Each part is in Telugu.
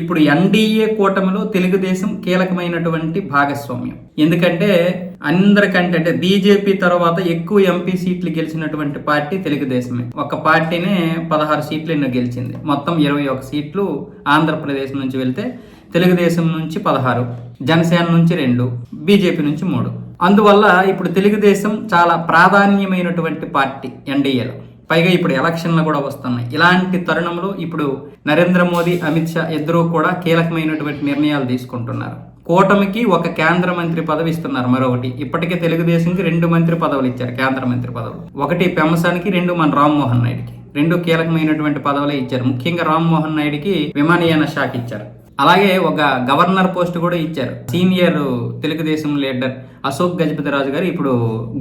ఇప్పుడు ఎన్డీఏ కూటమిలో తెలుగుదేశం కీలకమైనటువంటి భాగస్వామ్యం. ఎందుకంటే అందరికంటే అంటే బీజేపీ తర్వాత ఎక్కువ ఎంపీ సీట్లు గెలిచినటువంటి పార్టీ తెలుగుదేశమే. ఒక పార్టీనే పదహారు సీట్లు ఎన్నో గెలిచింది. మొత్తం ఇరవై ఒక సీట్లు ఆంధ్రప్రదేశ్ నుంచి వెళ్తే తెలుగుదేశం నుంచి పదహారు జనసేన నుంచి రెండు బీజేపీ నుంచి మూడు. అందువల్ల ఇప్పుడు తెలుగుదేశం చాలా ప్రాధాన్యమైనటువంటి పార్టీ ఎన్డీఏలో. పైగా ఇప్పుడు ఎలక్షన్లు కూడా వస్తున్నాయి. ఇలాంటి తరుణంలో ఇప్పుడు నరేంద్ర మోదీ అమిత్ షా ఇద్దరూ కూడా కీలకమైనటువంటి నిర్ణయాలు తీసుకుంటున్నారు. కూటమికి ఒక కేంద్ర మంత్రి పదవి ఇస్తున్నారు మరొకటి. ఇప్పటికే తెలుగుదేశంకి రెండు మంత్రి పదవులు ఇచ్చారు కేంద్ర మంత్రి పదవులు. ఒకటి పెమ్మసానికి రెండు మన రామ్మోహన్ నాయుడికి. రెండు కీలకమైనటువంటి పదవులే ఇచ్చారు. ముఖ్యంగా రామ్మోహన్ నాయుడికి విమానయాన శాఖ ఇచ్చారు. అలాగే ఒక గవర్నర్ పోస్ట్ కూడా ఇచ్చారు. సీనియర్ తెలుగుదేశం లీడర్ అశోక్ గజపతి రాజు గారు ఇప్పుడు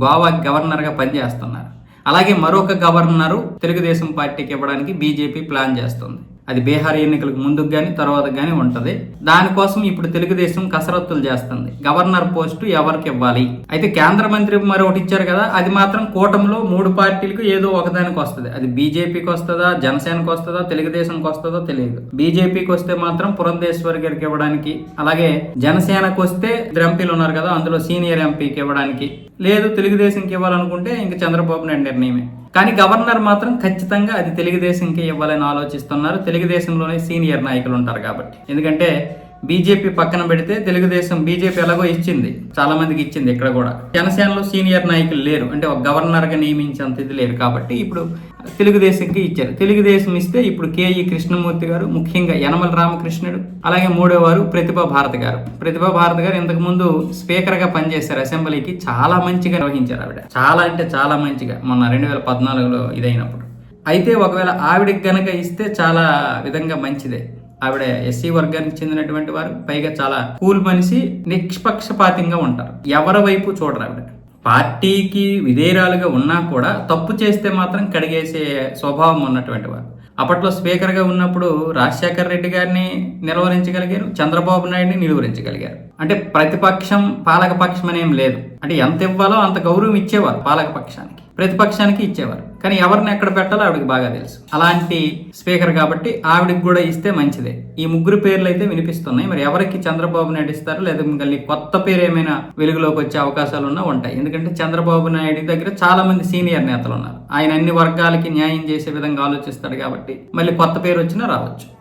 గోవా గవర్నర్గా పనిచేస్తున్నారు. అలాగే మరొక గవర్నరు తెలుగుదేశం పార్టీకి ఇవ్వడానికి బీజేపీ ప్లాన్ చేస్తుంది. అది బీహార్ ఎన్నికలకు ముందుకు కానీ తర్వాత కానీ ఉంటుంది. దానికోసం ఇప్పుడు తెలుగుదేశం కసరత్తులు చేస్తుంది. గవర్నర్ పోస్టు ఎవరికి ఇవ్వాలి? అయితే కేంద్ర మంత్రి మరొకటి ఇచ్చారు కదా అది మాత్రం కూటమిలో మూడు పార్టీలకు ఏదో ఒకదానికి వస్తుంది. అది బీజేపీకి వస్తుందా జనసేనకి వస్తుందా తెలుగుదేశంకి వస్తుందో తెలియదు. బీజేపీకి వస్తే మాత్రం పురంధేశ్వరి గారికి ఇవ్వడానికి అలాగే జనసేనకు వస్తే ఎంపీలు ఉన్నారు కదా అందులో సీనియర్ ఎంపీకి ఇవ్వడానికి. లేదు తెలుగుదేశంకి ఇవ్వాలనుకుంటే ఇంక చంద్రబాబు నాయుడు నిర్ణయమే. కానీ గవర్నర్ మాత్రం ఖచ్చితంగా అది తెలుగుదేశంకి ఇవ్వాలని ఆలోచిస్తున్నారు. తెలుగుదేశంలోనే సీనియర్ నాయకులు ఉంటారు కాబట్టి. ఎందుకంటే బీజేపీ పక్కన పెడితే తెలుగుదేశం బీజేపీ ఎలాగో ఇచ్చింది. చాలా మందికి ఇచ్చింది ఇక్కడ కూడా. జనసేనలో సీనియర్ నాయకులు లేరు. అంటే ఒక గవర్నర్గా నియమించేంత ఇది లేరు కాబట్టి ఇప్పుడు తెలుగుదేశంకి ఇచ్చారు. తెలుగుదేశం ఇస్తే ఇప్పుడు కేఈ కృష్ణమూర్తి గారు ముఖ్యంగా యనమల రామకృష్ణుడు అలాగే మూడో వారు ప్రతిభా భారతి గారు. ప్రతిభా భారతి గారు ఇంతకు ముందు స్పీకర్గా పనిచేశారు అసెంబ్లీకి. చాలా మంచిగా నిర్వహించారు ఆవిడ. చాలా అంటే చాలా మంచిగా మొన్న రెండు వేల పద్నాలుగులో ఇదైనప్పుడు. అయితే ఒకవేళ ఆవిడకి గనక ఇస్తే చాలా విధంగా మంచిదే. ఆవిడ ఎస్సీ వర్గానికి చెందినటువంటి వారు పైగా చాలా కూల్ మనిషి నిష్పక్షపాతంగా ఉంటారు. ఎవరి వైపు చూడరు ఆవిడ. పార్టీకి విధేయురాలుగా ఉన్నా కూడా తప్పు చేస్తే మాత్రం కడిగేసే స్వభావం ఉన్నటువంటి వారు అప్పట్లో స్పీకర్గా ఉన్నప్పుడు రాజశేఖర్ రెడ్డి గారిని నిలువరించగలిగారు చంద్రబాబు నాయుడిని నిలువరించగలిగారు. అంటే ప్రతిపక్షం పాలకపక్షం అనేం లేదు. అంటే ఎంత ఇవ్వాలో అంత గౌరవం ఇచ్చేవారు పాలకపక్షానికి ప్రతిపక్షానికి ఇచ్చేవారు. కానీ ఎవరిని ఎక్కడ పెట్టాలో ఆవిడకి బాగా తెలుసు. అలాంటి స్పీకర్ కాబట్టి ఆవిడకి కూడా ఇస్తే మంచిదే. ఈ ముగ్గురు పేర్లు అయితే వినిపిస్తున్నాయి. మరి ఎవరికి చంద్రబాబు నాయుడు ఇస్తారు లేదా మళ్ళీ కొత్త పేరు ఏమైనా వెలుగులోకి వచ్చే అవకాశాలు ఉన్నా ఉంటాయి. ఎందుకంటే చంద్రబాబు నాయుడు దగ్గర చాలా మంది సీనియర్ నేతలు ఉన్నారు. ఆయన అన్ని వర్గాలకి న్యాయం చేసే విధంగా ఆలోచిస్తాడు కాబట్టి మళ్ళీ కొత్త పేరు వచ్చినా రావచ్చు.